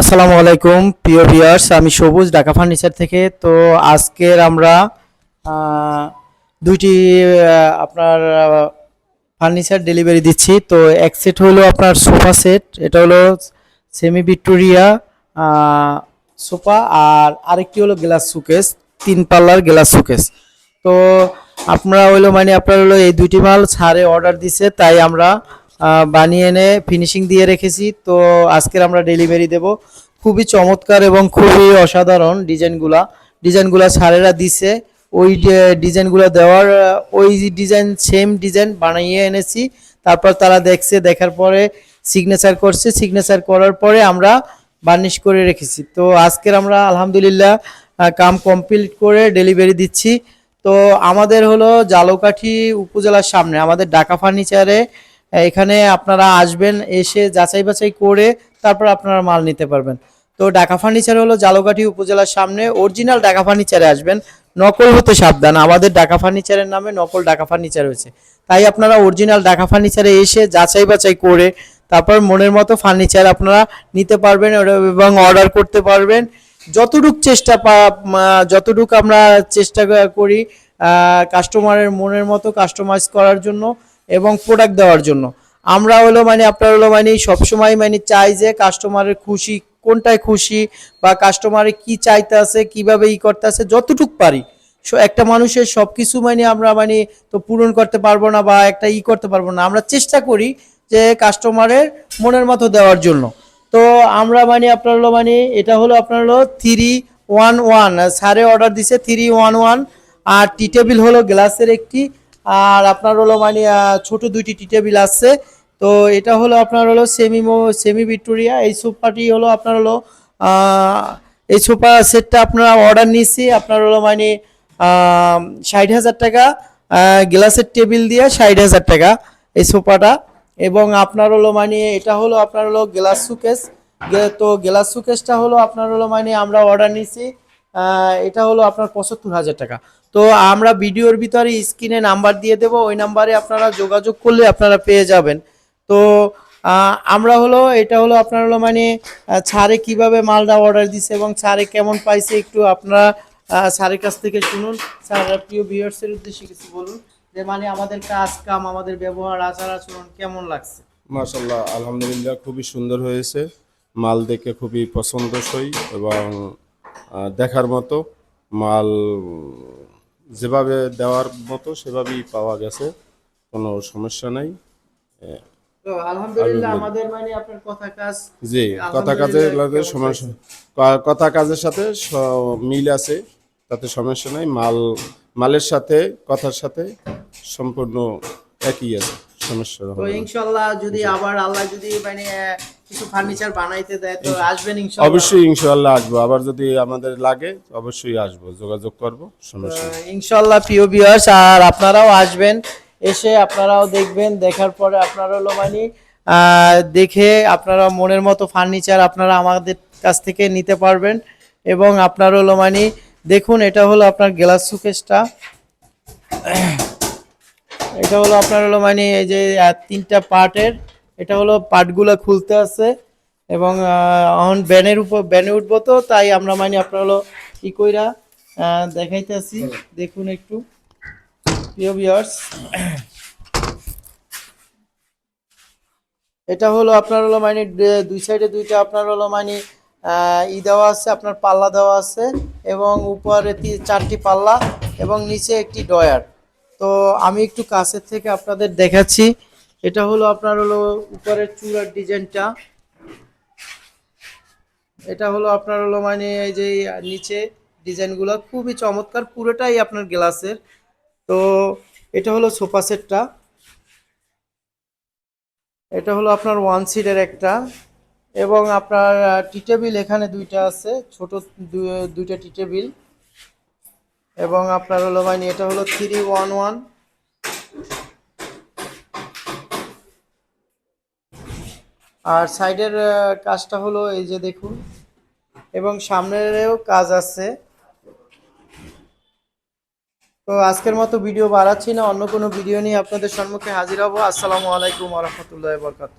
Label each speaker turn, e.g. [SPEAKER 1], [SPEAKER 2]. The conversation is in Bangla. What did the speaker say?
[SPEAKER 1] আসসালামু আলাইকুম, প্রিয় ভিউয়ার্স, আমি সবুজ, ঢাকা ফার্নিচার থেকে। তো আজকের আমরা দুইটি আপনার ফার্নিচার ডেলিভারি দিচ্ছি। তো এক সেট হলো আপনার সোফা সেট এটা হলো সেমি ভিক্টোরিয়া সোফা, আর আরেকটি হলো গ্লাস সুকেস তিন পাল্লার গ্লাস সুকেস তো আপনারা হলো মানে আপনার হলো এই দুইটি মাল ছাড়ে অর্ডার দিছে, তাই আমরা বানিয়ে এনে ফিনিশিং দিয়ে রেখেছি। তো আজকের আমরা ডেলিভারি দেব। খুবই চমৎকার এবং খুবই অসাধারণ ডিজাইনগুলা। ডিজাইনগুলা সারেরা দিছে। ওই ডিজাইনগুলো দেওয়ার, ওই ডিজাইন সেম ডিজাইন বানিয়ে এনেছি। তারপর তারা দেখছে, দেখার পরে সিগনেচার করছে। সিগনেচার করার পরে আমরা বার্নিশ করে রেখেছি। তো আজকের আমরা আলহামদুলিল্লাহ কাম কমপ্লিট করে ডেলিভারি দিচ্ছি। তো আমাদের হলো জালকাঠি উপজেলার সামনে, আমাদের ঢাকা ফার্নিচারে এখানে আপনারা আসবেন, এসে যাচাই বাছাই করে তারপর আপনারা মাল নিতে পারবেন। তো ঢাকা ফার্নিচার হলো জালকাঠি উপজেলার সামনে, অরিজিনাল ঢাকা ফার্নিচারে আসবেন। নকল হতে সাবধান, আমাদের ঢাকা ফার্নিচারের নামে নকল ঢাকা ফার্নিচার হয়েছে। তাই আপনারা অরিজিনাল ঢাকা ফার্নিচারে এসে যাচাই বাছাই করে তারপর মনের মতো ফার্নিচার আপনারা নিতে পারবেন এবং অর্ডার করতে পারবেন। যতটুক চেষ্টা যতটুক আমরা চেষ্টা করি কাস্টমারের মনের মতো কাস্টমাইজ করার জন্য এবং প্রোডাক্ট দেওয়ার জন্য। আমরা হলো মানে আপনার হলো মানে সবসময় মানে চাই যে কাস্টমারের খুশি, কোনটায় খুশি বা কাস্টমারে কি চাইতে আছে কীভাবে ই করতে আছে যতটুক পারি। একটা মানুষের সব কিছু মানে আমরা মানে তো পূরণ করতে পারব না বা একটা ই করতে পারব না। আমরা চেষ্টা করি যে কাস্টমারের মনের মতো দেওয়ার জন্য। তো আমরা মানে আপনার হলো মানে এটা হলো আপনার হলো থ্রি ওয়ান ওয়ান স্যারে অর্ডার দিছে থ্রি ওয়ান ওয়ান আর টি টেবিল হলো গ্লাসের একটি আর আপনার হলো মানে ছোট দুইটি টি টেবিল আছে। তো এটা হলো আপনার হলো সেমি সেমি ভিক্টোরিয়া এই সোফাটি হলো আপনার হলো এই সোফা সেটটা আপনারা অর্ডার নিয়েছি। আপনার হলো মানে ষাট হাজার টাকা গ্লাসের টেবিল দিয়ে ষাট হাজার টাকা এই সোফাটা। এবং আপনার হলো মানে এটা হলো আপনার হলো গ্লাস সুকেস তো গ্লাস সুকেসটা হলো আপনার হলো মানে আমরা অর্ডার নিয়েছি। এটা হলো আপনার পঁচাত্তর হাজার টাকা। তো আমরা ভিডিওর ভিতরে স্ক্রিনে নাম্বার দিয়ে দেবো, ওই নাম্বারে আপনারা যোগাযোগ করলে আপনারা পেয়ে যাবেন। তো আমরা হলো, এটা হলো আপনার হলো মানে ছাড়ে কীভাবে মালটা অর্ডার দিছে এবং ছাড়ে কেমন পাইছে একটু আপনারা স্যারের কাছ থেকে শুনুন। স্যার প্রিয় ভিউয়ার্সের উদ্দেশ্যে কিছু বলুন যে মানে আমাদের কাজ কাম, আমাদের ব্যবহার, আচার আচরণ কেমন লাগছে?
[SPEAKER 2] মাশাল্লাহ আলহামদুলিল্লাহ, খুবই সুন্দর হয়েছে। মাল দেখে খুবই পছন্দসই এবং দেখার মতো মাল যেভাবে দেওয়ার মতো সেভাবেই পাওয়া গেছে কোনো সমস্যা নাই।
[SPEAKER 1] তো আলহামদুলিল্লাহ আমাদের মানে আপনার কথা কাজ
[SPEAKER 2] জি কথা কাজে
[SPEAKER 1] আলহামদুলিল্লাহ
[SPEAKER 2] লাগে
[SPEAKER 1] কেমন
[SPEAKER 2] সমস্যা কথা কাজের সাথে মিল আছে তাতে সমস্যা নাই। মাল মালের সাথে কথার সাথে সম্পূর্ণ একই আছে সমস্যা
[SPEAKER 1] তো ইনশাল্লাহ যদি আবার আল্লাহ যদি মানে কিছু ফার্নিচার বানাইতে দেয় তো আসবেন ইনশাল্লাহ।
[SPEAKER 2] অবশ্যই ইনশাআল্লাহ আসব। আবার যদি আমাদের লাগে অবশ্যই আসব যোগাযোগ করব সমস্যা
[SPEAKER 1] ইনশাল্লাহ প্রিয় ভিউয়ার্স আর আপনারাও আসবেন এসে আপনারাও দেখবেন দেখার পরে আপনারা হলো মানে দেখে আপনারা মনের মতো ফার্নিচার আপনারা আমাদের কাছ থেকে নিতে পারবেন এবং আপনার হলো মানে দেখুন এটা হলো আপনার গ্লাস সুকেসটা এটা হলো আপনার হলো মানে এই যে তিনটা পার্টের এটা হলো পার্টগুলো খুলতে আছে এবং অন ব্যানের উপর ব্যানে উঠবো তো তাই আমরা মানে আপনার হলো কি কইরা দেখাইতেছি। দেখুন একটু। প্রিয় ভিউয়ার্স এটা হলো আপনার হলো মানে দুই সাইডে দুইটা আপনার হলো মানে ই দেওয়া আছে আপনার পাল্লা দেওয়া আছে এবং উপরে চারটি পাল্লা এবং নিচে একটি ডয়ার তো আমি একটু কাছের থেকে আপনাদের দেখাচ্ছি। এটা হলো আপনার হলো উপরের চূড়ার ডিজাইনটা। এটা হলো আপনার হলো মানে এই যে নিচে ডিজাইনগুলো খুবই চমৎকার, পুরোটাই আপনার গ্লাসের। তো এটা হলো সোফা সেটটা। এটা হলো আপনার ওয়ান সিটের একটা। এবং আপনার টি টেবিল এখানে দুইটা আছে, ছোট দুইটা টি টেবিল এবং আপনার হলো মানে এটা হলো থ্রি ওয়ান ওয়ান আর সাইডের কাজটা হলো এই যে দেখুন। এবং সামনেরও কাজ আছে। তো আজকের মতো ভিডিও বাড়াচ্ছি না, অন্য কোনো ভিডিও নিয়ে আপনাদের সম্মুখে হাজির হব। আসসালামু আলাইকুম রহমতুল্লাহ বরকাত